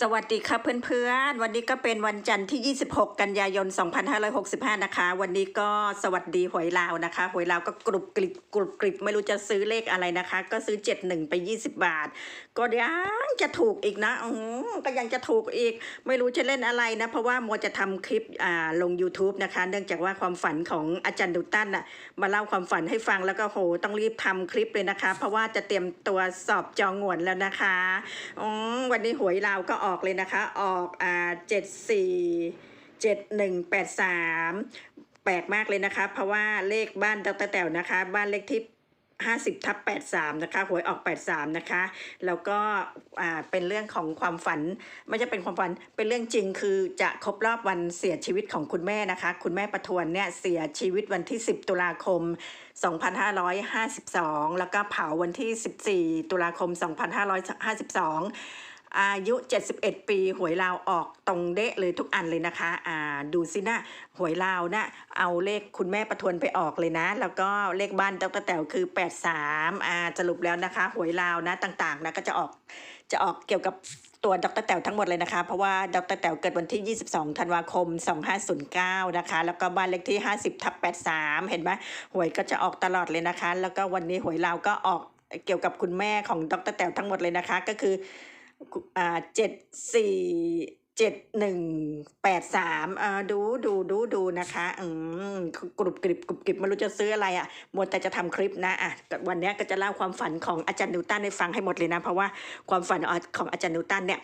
สวัสดีค่ะเพื่อนๆ วันนี้ก็เป็นวันจันทร์ที่ 26 กันยายน 2565 นะคะ วันนี้ก็สวัสดีหวยลาวนะคะ หวยลาวก็กรุบกริบกรุบกริบไม่รู้จะซื้อเลขอะไรนะคะ ก็ซื้อ 71 ไป 20 บาท ก็ได้ จะถูกอีกนะอือก็ยังจะถูกอีก ไม่รู้จะเล่นอะไรนะ เพราะว่าโมจะทำคลิปอ่าลง YouTube นะคะ เนื่องจากว่าความฝันของอาจารย์ดูตันน่ะมาเล่าความฝันให้ฟังแล้วก็โหต้องรีบทำคลิปเลยนะคะ เพราะว่าจะเตรียมตัวสอบจองหวนแล้วนะคะอืมวันนี้หวยลาก็ออกเลยนะคะ ออกอ่าเจ็ดสี่เจ็ดหนึ่งแปดสามแปลกมากเลยนะคะ เพราะว่าเลขบ้านดรแต๋วนะคะ บ้านเลขที่ 50ทับ83นะคะหวยออก 83นะคะแล้วก็อ่าเป็นเรื่องของความฝันไม่ใช่เป็นความฝันเป็นเรื่องจริงคือจะครบรอบวันเสียชีวิตของคุณแม่นะคะ คุณแม่ประทวนเนี่ยเสียชีวิตวันที่ 10 ตุลาคม 2552 แล้วก็เผาวันที่ 14 ตุลาคม 2552 อายุ 71 ปี หวยลาวออกตรงเดะเลยทุกอันเลยนะคะอ่าดูสินะหวยลาวนะเอาเลขคุณแม่ประทวนไปออกเลยนะ แล้วก็เลขบ้านดรแต๋วคือ 83อ่าสรุปแล้วนะคะ หวยลาวนะต่างๆนะก็จะออกจะออกเกี่ยวกับตัวดรแต๋วทั้งหมดเลยนะคะ เพราะว่าดรแต๋วเกิดวันที่ 22 ธันวาคม 2509 นะคะ แล้วก็บ้านเลขที่ 50ทับ83 เห็นไหมหวยก็จะออกตลอดเลยนะคะ แล้วก็วันนี้หวยลาวก็ออกเกี่ยวกับคุณแม่ของดรแต๋วทั้งหมดเลยนะคะ ก็คือ อ่าเจ็ดสี่เจ็ดหนึ่งแปดสามอ่าดูดูดูดูนะคะ อืมกรุบกริบกรุบกริบไม่รู้จะซื้ออะไรอะหมดแต่จะทำคลิปนะอะวันนี้ก็จะเล่าความฝันของอาจารย์นิวตันให้ฟังให้หมดเลยนะ เพราะว่าความฝันของอาจารย์นิวตันเนี่ย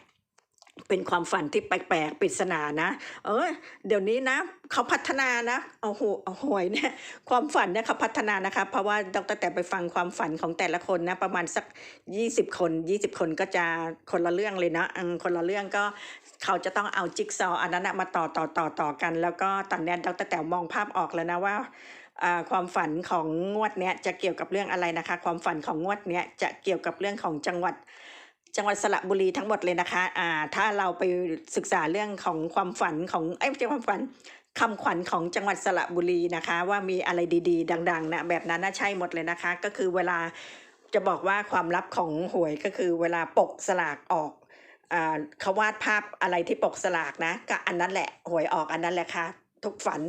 เป็นความฝันที่แปลกๆปริศนานะ เออ เดี๋ยวนี้นะเขาพัฒนานะเอาโหเอาหวยเนี่ยความฝันเนี่ยเขาพัฒนานะคะ เพราะว่าดรแต่ไปฟังความฝันของแต่ละคนนะประมาณสักยี่สิบคนยี่สิบคนก็จะคนละเรื่องเลยนะคนละเรื่องก็เขาจะต้องเอาจิ๊กซอว์อันนั้นมาต่อต่อต่อต่อกัน แล้วก็ตอนนี้ดรแต่มองภาพออกแล้วนะว่าอ่าความฝันของงวดเนี้ยจะเกี่ยวกับเรื่องอะไรนะคะ ความฝันของงวดเนี้ยจะเกี่ยวกับเรื่องของจังหวัด จังหวัดสระบุรีทั้งหมดเลยนะคะอ่าถ้าเราไปศึกษาเรื่องของความฝันของเอ้ยไม่ใช่ความฝันคำขวัญของจังหวัดสระบุรีนะคะ ว่ามีอะไรดีๆ ดัง ๆ นะแบบนั้นน่าใช่หมดเลยนะคะ ก็คือเวลาจะบอกว่าความลับของหวยก็คือเวลาปกสลากออกอ่าเขาวาดภาพอะไรที่ปกสลากนะ ก็อันนั้นแหละหวยออกอันนั้นแหละค่ะทุกฝัน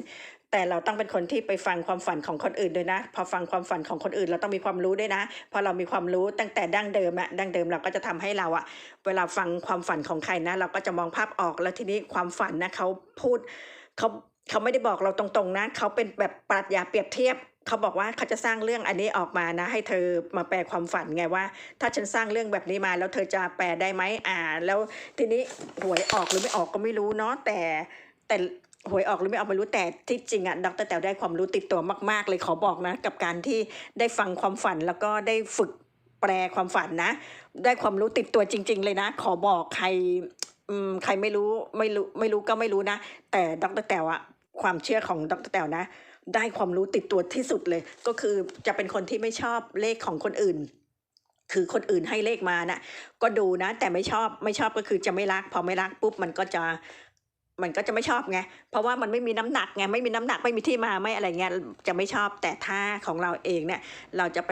แต่เราต้องเป็นคนที่ไปฟังความฝันของคนอื่นด้วยนะ พอฟังความฝันของคนอื่น เราต้องมีความรู้ด้วยนะ พอเรามีความรู้ตั้งแต่ดั้งเดิมอะดั้งเดิมเราก็จะทำให้เราอะเวลาฟังความฝันของใครนะ เราก็จะมองภาพออกแล้วทีนี้ความฝันนะเขาพูดเขาเขาไม่ได้บอกเราตรงๆนะเขาเป็นแบบปรัชญาเปรียบเทียบเขาบอกว่าเขาจะสร้างเรื่องอันนี้ออกมานะ ให้เธอมาแปลความฝันไงว่า ถ้าฉันสร้างเรื่องแบบนี้มาแล้วเธอจะแปลได้ไหมอ่า แล้วทีนี้หวยออกหรือไม่ออกก็ไม่รู้เนาะแต่แต่ หวยออกหรือไม่ออกไม่รู้แต่ที่จริงอะดรแต๋วได้ความรู้ติดตัวมาก ๆ เลยขอบอกนะ กับการที่ได้ฟังความฝันแล้วก็ได้ฝึกแปลความฝันนะ ได้ความรู้ติดตัวจริง ๆ เลยนะ ขอบอกใครอืมใครไม่รู้ไม่รู้ไม่รู้ก็ไม่รู้นะ แต่ดรแต๋วอะความเชื่อของดรแต๋วนะ ได้ความรู้ติดตัวที่สุดเลย ก็คือจะเป็นคนที่ไม่ชอบเลขของคนอื่นคือคนอื่นให้เลขมานะก็ดูนะ แต่ไม่ชอบไม่ชอบก็คือจะไม่รัก พอไม่รักปุ๊บมันก็จะ มันก็จะไม่ชอบไง เพราะว่ามันไม่มีน้ำหนักไง ไม่มีน้ำหนัก ไม่มีที่มา ไม่อะไรเงี้ย จะไม่ชอบ แต่ถ้าของเราเองเนี่ย เราจะไป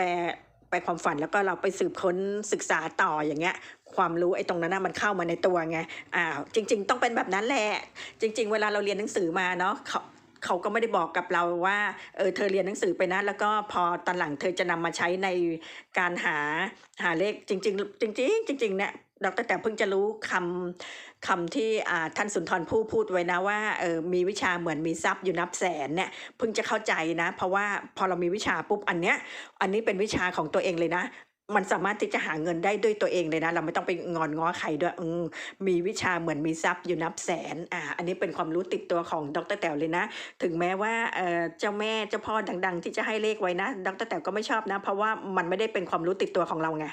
ไปความฝันแล้วก็เราไปสืบค้นศึกษาต่ออย่างเงี้ย ความรู้ไอ้ตรงนั้นนะมันเข้ามาในตัวไงอ้าวจริง ๆ ต้องเป็นแบบนั้นแหละ จริง ๆ เวลาเราเรียนหนังสือมาเนาะเขาเขาก็ไม่ได้บอกกับเราว่า เออ เธอเรียนหนังสือไปนะ แล้วก็พอตอนหลังเธอจะนำมาใช้ในการหาหาเลขจริง ๆ จริง ๆ จริงๆเนี่ย ดรแต่เพิ่งจะรู้คำคำที่ท่านสุนทรภู่พูดไว้นะว่าเออมีวิชาเหมือนมีทรัพย์อยู่นับแสนเนี่ยเพิ่งจะเข้าใจนะ เพราะว่าพอเรามีวิชาปุ๊บอันเนี้ยอันนี้เป็นวิชาของตัวเองเลยนะมันสามารถที่จะหาเงินได้ด้วยตัวเองเลยนะ เราไม่ต้องไปงอนง้อใครด้วยมมีวิชาเหมือนมีทรัพย์อยู่นับแสนอ่าอันนี้เป็นความรู้ติดตัวของดรแต๋วเลยนะ ถึงแม้ว่าเออเจ้าแม่เจ้าพ่อดัง ๆ ที่จะให้เลขไว้นะ ดรแต๋วก็ไม่ชอบนะ เพราะว่ามันไม่ได้เป็นความรู้ติดตัวของเราไง